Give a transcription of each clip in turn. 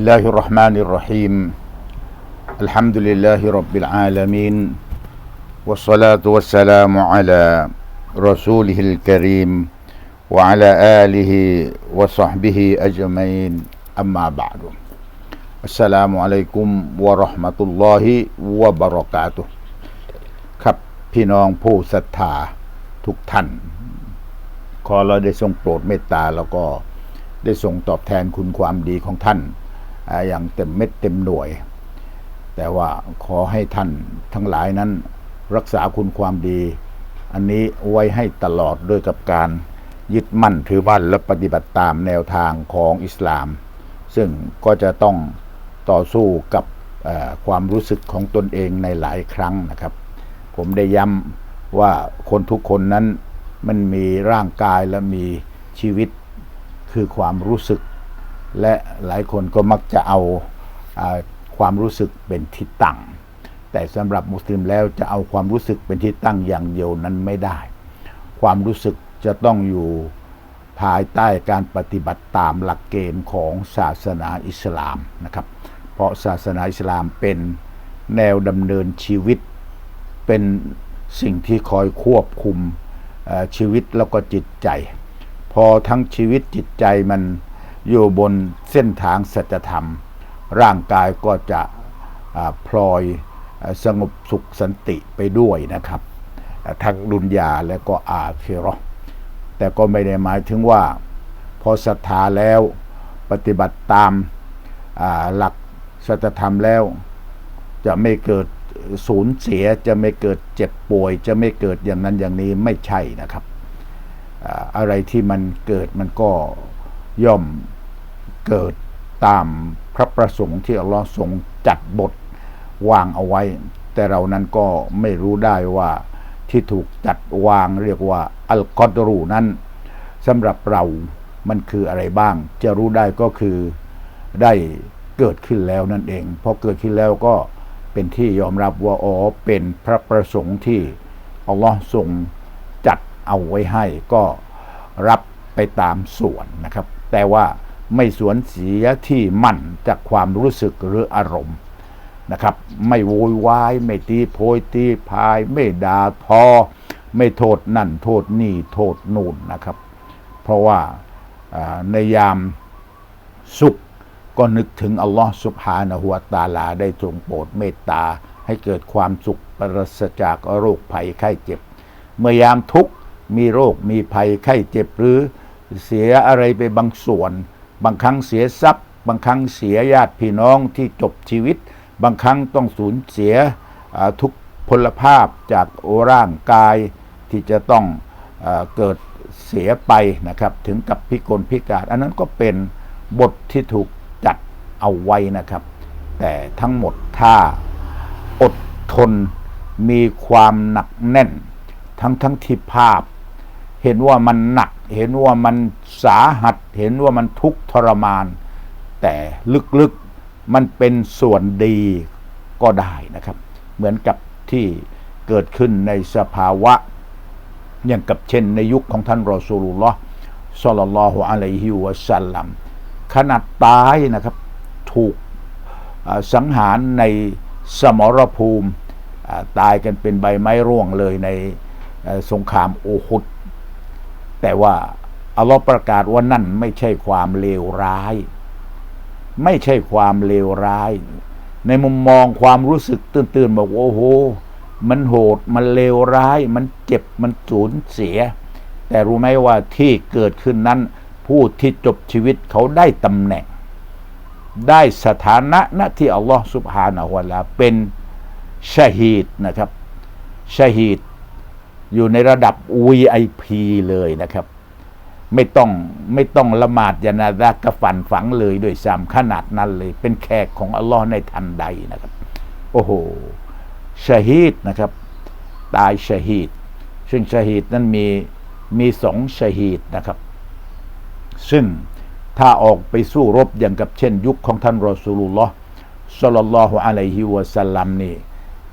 الله الرحمن الرحيم الحمد لله رب العالمين والصلاة والسلام على رسوله الكريم وعلى آله وصحبه أجمعين أما بعد السلام عليكم ورحمة الله وبركاته ครับพี่น้องผู้ศรัทธาทุกท่าน ขอเราได้ทรงโปรดเมตตาแล้วก็ได้ทรงตอบแทนคุณความดีของท่าน อย่างเต็มเม็ดเต็มหน่วย แต่ว่าขอให้ท่านทั้งหลายนั้น รักษาคุณความดี อันนี้ไว้ให้ตลอดด้วยกับการยึดมั่นถือมั่นและปฏิบัติตามแนวทางของอิสลาม ซึ่งก็จะต้องต่อสู้กับความรู้สึกของตนเองในหลายครั้งนะครับ ผมได้ย้ำว่าคนทุกคนนั้นมันมีร่างกายและมีชีวิตคือความรู้สึก และหลายคนก็มักจะเอาอความรู้สึกเป็นที่ตั้ง แต่สำหรับมุสลิมแล้วจะเอาความรู้สึกเป็นที่ตั้งอย่างเดียวนั้นไม่ได้ ความรู้สึกจะต้องอยู่ภายใต้การปฏิบัติตามหลักเกณฑ์ของศาสนาอิสลามนะครับ เพราะศาสนาอิสลามเป็นแนวดำเนินชีวิต เป็นสิ่งที่คอยควบคุมชีวิตแล้วก็จิตใจ พอทั้งชีวิตจิตใจมัน อยู่บนเส้นทางสัจธรรม ร่างกายก็จะพลอยสงบสุขสันติไปด้วยนะครับทั้งดุนยาและก็อาเคเรแต่ก็ไม่ได้หมายถึงว่า พอศรัทธาแล้วปฏิบัติตามหลักสัจธรรมแล้ว จะไม่เกิดสูญเสียจะไม่เกิดเจ็บป่วย จะไม่เกิดอย่างนั้นอย่างนี้ไม่ใช่นะครับ อะไรที่มันเกิดมันก็ ย่อมเกิดตามพระประสงค์ที่อัลลอฮ์ทรงจัดบทวางเอาไว้ แต่เรานั้นก็ไม่รู้ได้ว่าที่ถูกจัดวางเรียกว่าอัลกอดรูนั้นสำหรับเรามันคืออะไรบ้าง จะรู้ได้ก็คือได้เกิดขึ้นแล้วนั่นเองพอเกิดขึ้นแล้วก็เป็นที่ยอมรับว่าอ๋อเป็นพระประสงค์ที่อัลลอฮ์ทรงจัดเอาไว้ให้ก็รับไปตามส่วนนะครับ แต่ว่าไม่สวนเสียที่มั่นจากความรู้สึกหรืออารมณ์นะครับ ไม่โวยวายไม่ตีโพยตีพาย ไม่ด่าทอ ไม่โทษนั่น โทษนี่โทษนู่นนะครับ เพราะว่าในยามสุขก็นึกถึงอัลลอฮ์สุบฮานะฮุวาตาลาได้ทรงโปรดเมตตาให้เกิดความสุขปราศจากโรคภัยไข้เจ็บ เมื่อยามทุกข์มีโรคมีภัยไข้เจ็บหรือ เสียอะไรไปบางส่วน บางครั้งเสียทรัพย์ บางครั้งเสียญาติพี่น้องที่จบชีวิต บางครั้งต้องสูญเสียทุกพลภาพจากร่างกายที่จะต้องเออเกิดเสียไปนะครับ ถึงกับพิกลพิการ อันนั้นก็เป็นบทที่ถูกจัดเอาไว้นะครับ แต่ทั้งหมดถ้าอดทนมีความหนักแน่น ทั้งทั้งที่ภาพ เห็นว่ามันหนัก เห็นว่ามันสาหัส เห็นว่ามันทุกข์ทรมาน แต่ลึกๆมันเป็นส่วนดีก็ได้นะครับ เหมือนกับที่เกิดขึ้นในสภาวะ อย่างกับเช่นในยุคของท่านรอซูลุลลอฮ์ศ็อลลัลลอฮุอะลัยฮิวะสัลลัมขนาดตายนะครับ ถูกสังหารในสมรภูมิตายกันเป็นใบไม้ร่วงเลยในสงครามโอฮุด แต่ว่าอัลลอฮ์ประกาศว่านั่นไม่ใช่ความเลวร้าย ไม่ใช่ความเลวร้าย ในมุมมองความรู้สึกตื่นๆบอกว่าโอ้โห มันโหดมันเลวร้าย มันเจ็บมันสูญเสีย แต่รู้ไหมว่าที่เกิดขึ้นนั้น ผู้ที่จบชีวิตเขาได้ตำแหน่ง ได้สถานะณที่อัลลอฮ์สุบฮานะฮุวลาเป็นชาฮีดนะครับชาฮีด อยู่ในระดับ VIP เลยนะครับ ไม่ต้องไม่ต้องละหมาดยานาดากระฝันฝังเลยด้วยซ้ำขนาดนั้นเลย เป็นแขกของอัลลอฮ์ในทันใดนะครับ โอ้โหชาฮีดนะครับ ตายชาฮีดซึ่งชาฮีดนั้นมีมีสองชาฮีดนะครับ ซึ่งถ้าออกไปสู้รบอย่างกับเช่น ยุคของท่านรอสูลุลลอฮ์สลลัลลอฮุอะลัยฮิวะสัลลัมนี่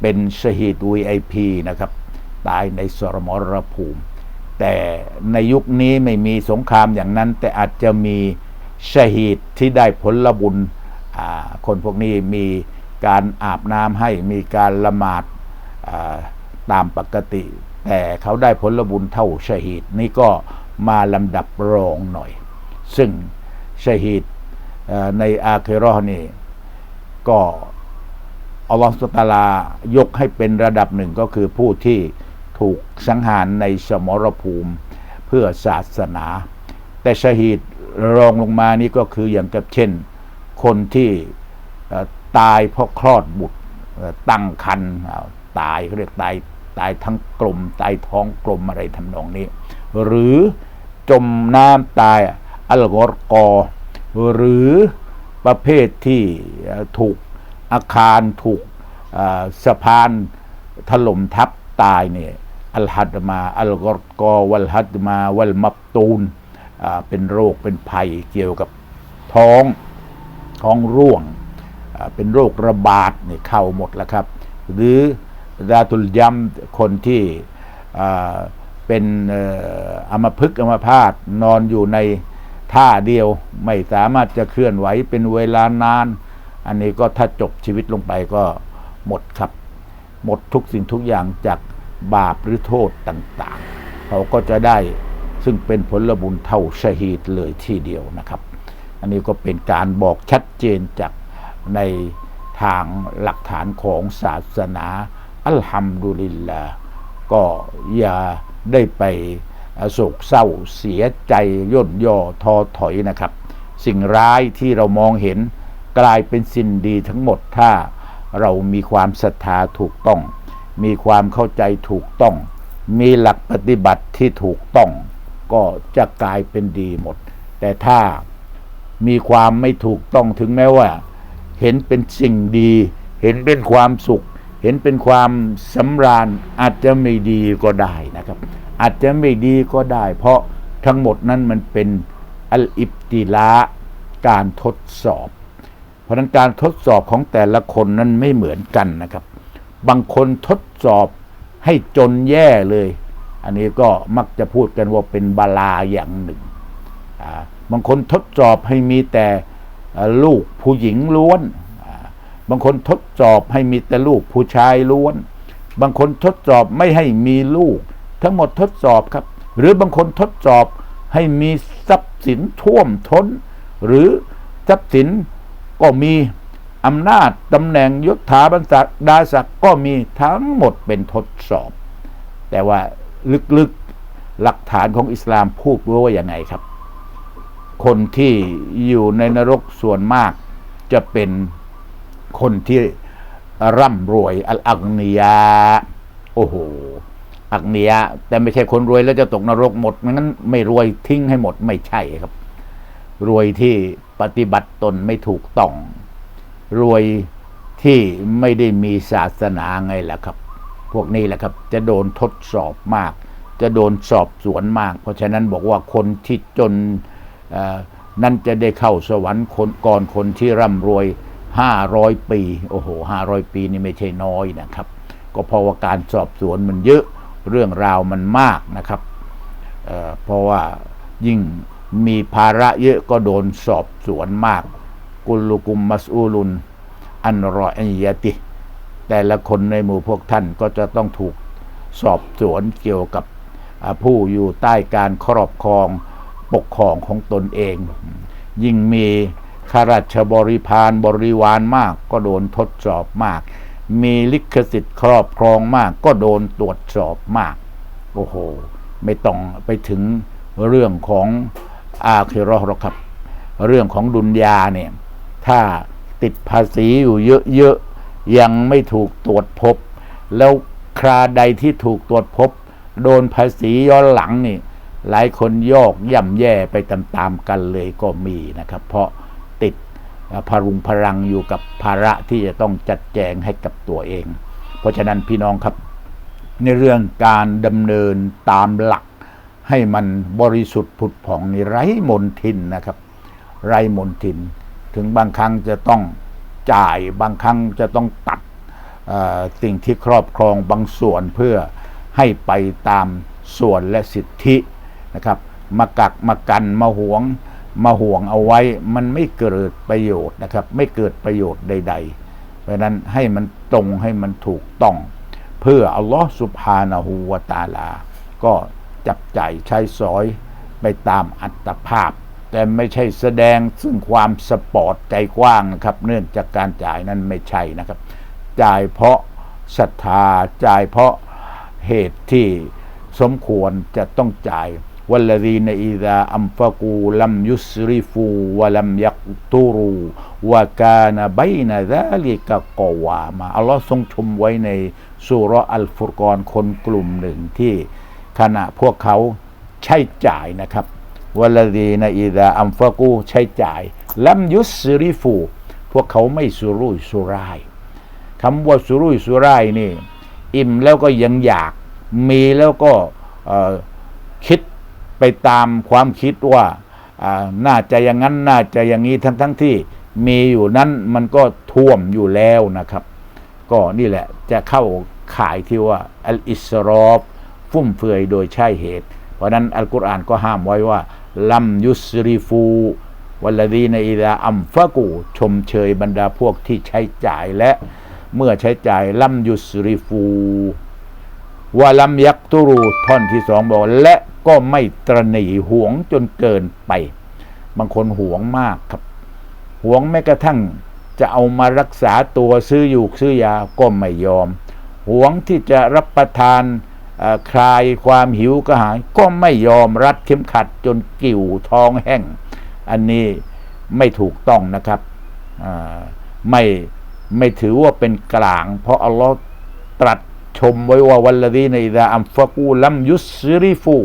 เป็นชาฮีด VIP นะครับ ตายในสรมรภูมิ แต่ในยุคนี้ไม่มีสงครามอย่างนั้น แต่อาจจะมีชาฮีดที่ได้ผลบุญคนพวกนี้มีการอาบน้ำให้มีการละหมาดตามปกติ แต่เขาได้ผลบุญเท่าชะฮีดนี่ก็มาลำดับรองหน่อย ซึ่งชะฮีดในอาเคราะห์นี่ก็อัลลอฮฺสุตาลายกให้เป็นระดับหนึ่งก็คือผู้ที่ ถูกสังหารในสมรภูมิเพื่อศาสนา แต่ชะฮีดรองลงมานี่ก็คืออย่างกับเช่น คนที่ตายเพราะคลอดบุตรตั้งครรภ์ตายเขาเรียกตายตายทั้งกลมตายท้องกลมอะไรทำนองนี้ หรือจมน้ำตายอัลกอรกอ หรือประเภทที่ถูกอาคารถูกสะพานถล่มทับตายเนี่ย อัลฮัดมา อัลกอรกอวัลฮัดมาวัลมับตูนอ่าเป็นโรคเป็นภัยเกี่ยวกับท้องท้องร่วงอ่าเป็นโรคระบาดเนี่ยเข้าหมดแล้วครับ หรือดาตุลยัมคนที่อ่าเป็นอ่ออัมพฤกษ์อัมพาตนอนอยู่ในท่าเดียวไม่สามารถจะเคลื่อนไหวเป็นเวลานาน อันนี้ก็ถ้าจบชีวิตลงไปก็หมดครับ หมดทุกสิ่งทุกอย่างจาก บาปหรือโทษต่างๆ เขาก็จะได้ซึ่งเป็นผลบุญเท่าชะฮีดเลยทีเดียวนะครับ อันนี้ก็เป็นการบอกชัดเจนจากในทางหลักฐานของศาสนา อัลฮัมดุลิลลาก็อย่าได้ไปโศกเศร้าเสียใจย่นย่อท้อถอยนะครับ สิ่งร้ายที่เรามองเห็นกลายเป็นสิ่งดีทั้งหมดถ้าเรามีความศรัทธาถูกต้อง มีความเข้าใจถูกต้อง มีหลักปฏิบัติที่ถูกต้อง ก็จะกลายเป็นดีหมด แต่ถ้ามีความไม่ถูกต้องถึงแม้ว่า เห็นเป็นสิ่งดี เห็นเป็นความสุข เห็นเป็นความสำราญอาจจะไม่ดีก็ได้นะครับ อาจจะไม่ดีก็ได้ เพราะทั้งหมดนั้นมันเป็นอัลอิบติลาการทดสอบ เพราะนั้นการทดสอบของแต่ละคนนั้นไม่เหมือนกันนะครับ บางคนทดสอบให้จนแย่เลย อันนี้ก็มักจะพูดกันว่าเป็นบาลาอย่างหนึ่ง บางคนทดสอบให้มีแต่ลูกผู้หญิงล้วน บางคนทดสอบให้มีแต่ลูกผู้ชายล้วน บางคนทดสอบไม่ให้มีลูก ทั้งหมดทดสอบครับ หรือบางคนทดสอบให้มีทรัพย์สินท่วมท้น หรือทรัพย์สินก็มี อำนาจตำแหน่งยศถาบรรดาศักดิ์ก็มีทั้งหมดเป็นทดสอบ แต่ว่าลึกๆหลักฐานของอิสลามพูดว่าอย่างไงครับ คนที่อยู่ในนรกส่วนมากจะเป็นคนที่ร่ำรวยอัลอักนียาโอ้โหอักนียแต่ไม่ใช่คนรวยแล้วจะตกนรกหมดงั้นไม่รวยทิ้งให้หมดไม่ใช่ครับ รวยที่ปฏิบัติตนไม่ถูกต้อง รวยที่ไม่ได้มีศาสนาไงล่ะครับ พวกนี้แหละครับ จะโดนทดสอบมาก จะโดนสอบสวนมาก เพราะฉะนั้นบอกว่าคนที่จนนั่นจะได้เข้าสวรรค์คนก่อนคนที่ร่ำรวยห้าร้อยปี โอ้โหห้าร้อยปีนี่ไม่ใช่น้อยนะครับ ก็เพราะว่าการสอบสวนมันเยอะเรื่องราวมันมากนะครับเเพราะว่ายิ่งมีภาระเยอะก็โดนสอบสวนมาก กุลุกุมมัสอูลุน อันรออิยติ แต่ละคนในหมู่พวกท่านก็จะต้องถูกสอบสวนเกี่ยวกับผู้อยู่ใต้การครอบครองปกครองของตนเอง ยิ่งมีข้าราชบริพารบริวารมากก็โดนทดสอบมาก มีลิขสิทธิ์ครอบครองมากก็โดนตรวจสอบมาก โอ้โห ไม่ต้องไปถึงเรื่องของอาคิเราะห์หรอกครับ เรื่องของดุนยาเนี่ย ถ้าติดภาษีอยู่เยอะๆ ยังไม่ถูกตรวจพบ แล้วคราใดที่ถูกตรวจพบ โดนภาษีย้อนหลังนี่ หลายคนโยกย่ำแย่ไปตามๆกันเลยก็มีนะครับ เพราะติดพรุงพรังอยู่กับภาระที่จะต้องจัดแจงให้กับตัวเอง เพราะฉะนั้นพี่น้องครับ ในเรื่องการดำเนินตามหลัก ให้มันบริสุทธิ์ผุดผ่องในไร้มนทินนะครับ ไร้มนทิน ถึงบางครั้งจะต้องจ่ายบางครั้งจะต้องตัดสิ่งที่ครอบครองบางส่วนเพื่อให้ไปตามส่วนและสิทธินะครับ มากักมากันมาหวง มาห่วงเอาไว้มันไม่เกิดประโยชน์นะครับ ไม่เกิดประโยชน์ใด ๆ เพราะนั้นให้มันตรงให้มันถูกต้อง เพื่ออัลลอฮ์สุบฮานะฮูวตาลา ก็จับใจายใช้สอยไปตามอัตภาพ แต่ไม่ใช่แสดงซึ่งความสปอร์ตใจกว้างนะครับ เนื่องจากการจ่ายนั้นไม่ใช่นะครับ จ่ายเพราะศรัทธาจ่ายเพราะเหตุที่สมควรจะต้องจ่ายวัลลีนอิดาอัมฟะกูลัมยุสริฟูวะลัมยักตูรูวะกานะบนะซาลิกะกวามาอัลลอฮ์ทรงชมไว้ในสุรอัลฟุรกอนคนกลุ่มหนึ่งที่ขณะพวกเขาใช้จ่ายนะครับ วลดีนอิดาอัมฟากูใช้จ่ายลัมยุสริฟู พวกเขาไม่สุรุ่ยสุร่ายคำว่าสุรุ่ยสุร่ายนี่ อิ่มแล้วก็ยังอยาก มีแล้วก็คิดไปตามความคิดว่าอ่าน่าจะอย่างนั้นน่าจะอย่างนี้ทั้งทั้งที่มีอยู่นั้นมันก็ท่วมอยู่แล้วนะครับ ก็นี่แหละจะเข้าข่ายที่ว่าอัลอิสรอฟฟุ่มเฟือยโดยใช่เหตุ เพราะนั้นอัลกุรอานก็ห้ามไว้ว่า ลัมยุสริฟูวัลดีนอิดาอัมฟะกู ชมเชยบรรดาพวกที่ใช้จ่ายและเมื่อใช้จ่ายลัมยุสริฟูวะลัมยักตุรูท่อนที่สองบอกและก็ไม่ตรณีหวงจนเกินไป บางคนหวงมากครับ หวงแม้กระทั่งจะเอามารักษาตัวซื้ออยู่ซื้อยาก็ไม่ยอม หวงที่จะรับประทาน คลายความหิวกระหาย ก็ไม่ยอมรัดเข็มขัดจนกิ่วท้องแห้ง อันนี้ไม่ถูกต้องนะครับไม่ไม่ถือว่าเป็นกลาง เพราะอัลลอฮ์ตรัสชมไว้ว่าวัลลดีในดาอัมฟะกูลัมยุสริฟู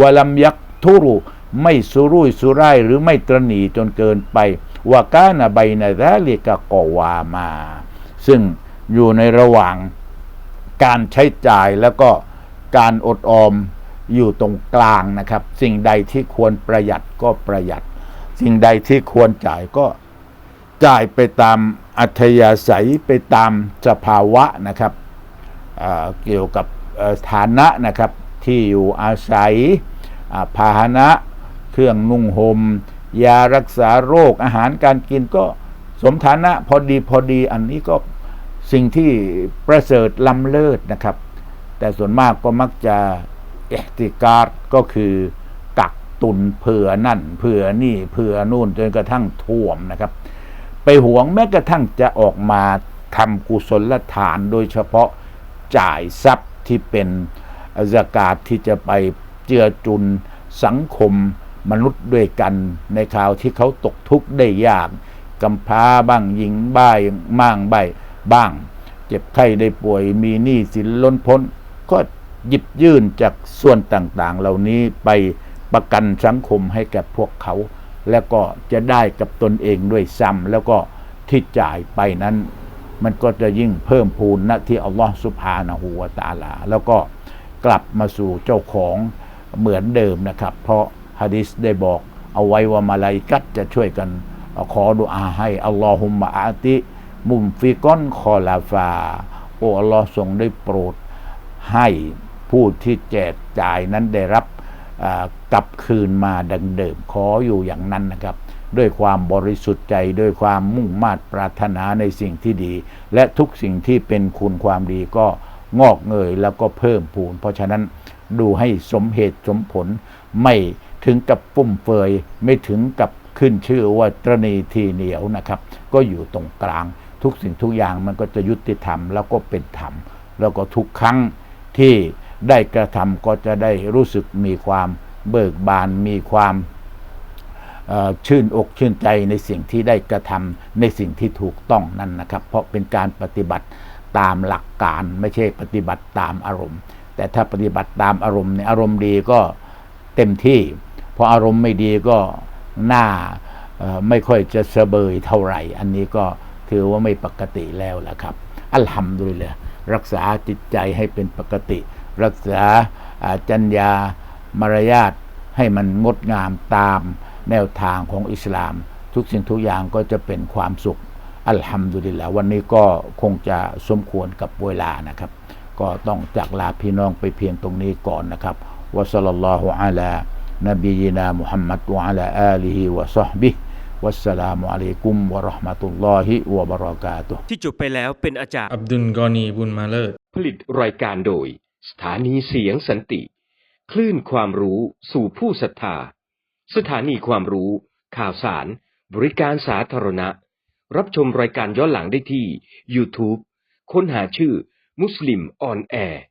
วะลัมยักทุรุไม่สุรุ่ยสุร่ายหรือไม่ตรณีจนเกินไปวากานะใบนาซาลิกะกอวามา ซึ่งอยู่ในระหว่างการใช้จ่ายแล้วก็ การอดออมอยู่ตรงกลางนะครับ สิ่งใดที่ควรประหยัดก็ประหยัด สิ่งใดที่ควรจ่ายก็จ่ายไปตามอัธยาศัยไปตามสภาวะนะครับอ่าเกี่ยวกับฐานะนะครับที่อยู่อาศัยอ่าพาหนะ เครื่องนุ่งหม่มยารักษาโรคอาหารการกินก็สมฐานะพอดีพอดีอันนี้ก็สิ่งที่ประเสริฐล้ำเลิศนะครับ แต่ส่วนมากก็มักจะเอติการก็คือกักตุนเผื่อนั่นเผื่อนี่เผื่อนู่นจนกระทั่งท่วมนะครับ ไปหวงแม้กระทั่งจะออกมาทำกุศลทานโดยเฉพาะจ่ายทรัพย์ที่เป็นสกาศที่จะไปเจือจุนสังคมมนุษย์ด้วยกันในคราวที่เขาตกทุกข์ได้ยากกำพร้าบ้างหญิงบ้ายม่างใบบ้าง เจ็บไข้ได้ป่วยมีหนี้สินล้นพ้น ก็หยิบยื่นจากส่วนต่างๆ เหล่านี้ไปประกันสังคมให้แก่พวกเขา แล้วก็จะได้กับตนเองด้วยซ้ำแล้วก็ที่จ่ายไปนั้น มันก็จะยิ่งเพิ่มพูนณที่อัลลอฮฺสุบฮานะฮูวาตาลา แล้วก็กลับมาสู่เจ้าของเหมือนเดิมนะครับ เพราะฮะดิษได้บอกเอาไว้ว่ามาลาอิกัตจะช่วยกันขอดุอาให้อัลลอฮุมมะอาติ มุมฟิกอนคอลาฟา โออัลลอฮ์ทรงได้โปรด ให้ผู้ที่แจกจ่ายนั้นได้รับกลับคืนมาดังเดิมขออยู่อย่างนั้นนะครับ ด้วยความบริสุทธิ์ใจด้วยความมุ่งมา่ปรารถนาในสิ่งที่ดี และทุกสิ่งที่เป็นคุณความดีก็งอกเงยแล้วก็เพิ่มพูน เพราะฉะนั้นดูให้สมเหตุสมผลไม่ถึงกับฟุ่มเฟือยไม่ถึงกับขึ้นชื่อว่าตรณีทีเหนียวนะครับ ก็อยู่ตรงกลาง ทุกสิ่งทุกอย่างมันก็จะยุติธรรมแล้วก็เป็นธรรม แล้วก็ทุกครั้ง ที่ได้กระทำก็จะได้รู้สึกมีความเบิกบานมีความชื่นอกชื่นใจในสิ่งที่ได้กระทำในสิ่งที่ถูกต้องนั่นนะครับ เพราะเป็นการปฏิบัติตามหลักการไม่ใช่ปฏิบัติตามอารมณ์ แต่ถ้าปฏิบัติตามอารมณ์เนี่ยอารมณ์ดีก็เต็มที่พออารมณ์ไม่ดีก็หน้าไม่ค่อยจะเสบยเท่าไหร่ อันนี้ก็ถือว่าไม่ปกติแล้วแหละครับ อัลฮัมดุลิลละ รักษาจิตใจให้เป็นปกติ รักษาจัญญามารยาทให้มันงดงามตามแนวทางของอิสลาม ทุกสิ่งทุกอย่างก็จะเป็นความสุข อัลฮัมดุลิลละวันนี้ก็คงจะสมควรกับเวลานะครับ ก็ต้องจากลาพี่น้องไปเพียงตรงนี้ก่อนนะครับวะสัลลัลลอฮุอะลา วัสสลามุอะลัยกุมวะราะห์มะตุลลอฮิวะบะเราะกาตุที่จบไปแล้วเป็นอาจารย์ อับดุลกอนีบุญมาเลิศ ผลิตรายการโดย สถานีเสียงสันติ คลื่นความรู้สู่ผู้ศรัทธา สถานีความรู้ ข่าวสาร บริการสาธารณะ รับชมรายการย้อนหลังได้ที่ YouTube ค้นหาชื่อมุสลิมออนแอร์